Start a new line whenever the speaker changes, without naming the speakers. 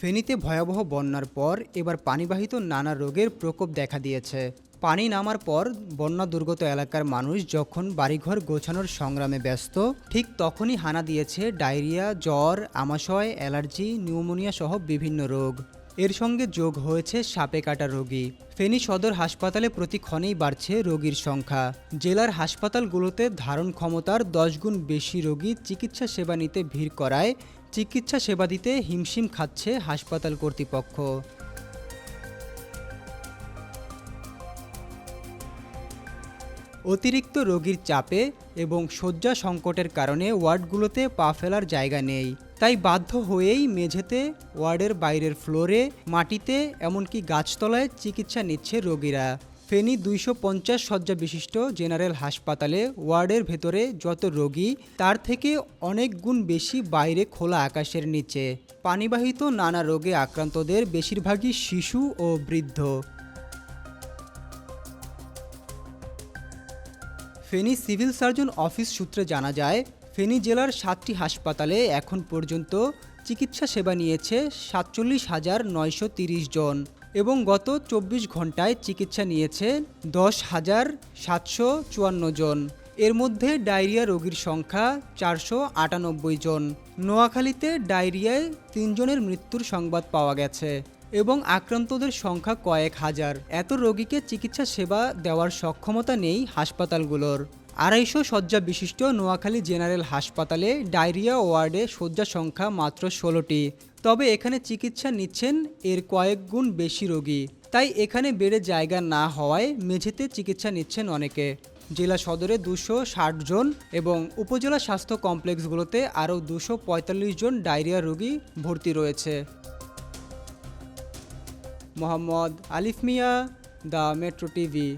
ফেনীতে ভয়াবহ বন্যার পর এবার পানিবাহিত নানা রোগের প্রকোপ দেখা দিয়েছে। পানি নামার পর বন্যা দুর্গত এলাকার মানুষ যখন বাড়িঘর গোছানোর সংগ্রামে ব্যস্ত, ঠিক তখনই হানা দিয়েছে ডায়রিয়া, জ্বর, আমাশয়, অ্যালার্জি নিউমোনিয়া সহ বিভিন্ন রোগ। এর সঙ্গে যোগ হয়েছে সাপে কাটা রোগী। ফেনী সদর হাসপাতালে প্রতি ক্ষণেই বাড়ছে রোগীর সংখ্যা। জেলার হাসপাতালগুলোতে ধারণ ক্ষমতার দশ গুণ বেশি রোগী চিকিৎসা সেবা নিতে ভিড় করায়, চিকিৎসা সেবা দিতে হিমশিম খাচ্ছে হাসপাতাল কর্তৃপক্ষ। অতিরিক্ত রোগীর চাপে এবং শয্যা সংকটের কারণে ওয়ার্ডগুলোতে পা ফেলার জায়গা নেই। তাই বাধ্য হয়েই মেঝেতে, ওয়ার্ডের বাইরের ফ্লোরে, মাটিতে, এমনকি গাছতলায় চিকিৎসা নিচ্ছে রোগীরা। ফেনী দুইশো পঞ্চাশ শয্যা বিশিষ্ট জেনারেল হাসপাতালে ওয়ার্ডের ভেতরে যত রোগী, তার থেকে অনেক গুণ বেশি বাইরে খোলা আকাশের নিচে। পানিবাহিত নানা রোগে আক্রান্তদের বেশিরভাগই শিশু ও বৃদ্ধ। ফেনী সিভিল সার্জন অফিস সূত্রে জানা যায়, ফেনী জেলার সাতটি হাসপাতালে এখন পর্যন্ত চিকিৎসা সেবা নিয়েছে সাতচল্লিশ হাজার নয়শো তিরিশ জন এবং গত চব্বিশ ঘন্টায় চিকিৎসা নিয়েছে দশ হাজার সাতশো চুয়ান্ন জন। এর মধ্যে ডায়রিয়া রোগীর সংখ্যা চারশো আটানব্বই জন। নোয়াখালীতে ডায়রিয়ায় তিনজনের মৃত্যুর সংবাদ পাওয়া গেছে। এবং আক্রান্তদের সংখ্যা কয়েক হাজার। এত রোগীকে চিকিৎসা সেবা দেওয়ার সক্ষমতা নেই হাসপাতালগুলোর। আড়াইশো শয্যা বিশিষ্ট নোয়াখালী জেনারেল হাসপাতালে ডায়রিয়া ওয়ার্ডে শয্যা সংখ্যা মাত্র ষোলোটি। তবে এখানে চিকিৎসা নিচ্ছেন এর কয়েক গুণ বেশি রোগী। তাই এখানে বেড়ে জায়গা না হওয়ায় মেঝেতে চিকিৎসা নিচ্ছেন অনেকে। জেলা সদরে দুশো ষাট জন এবং উপজেলা স্বাস্থ্য কমপ্লেক্সগুলোতে আরও দুশো পঁয়তাল্লিশ জন ডায়রিয়া রোগী ভর্তি রয়েছে। মোহাম্মদ আলিফ মিয়া দ্য মেট্রো টিভি।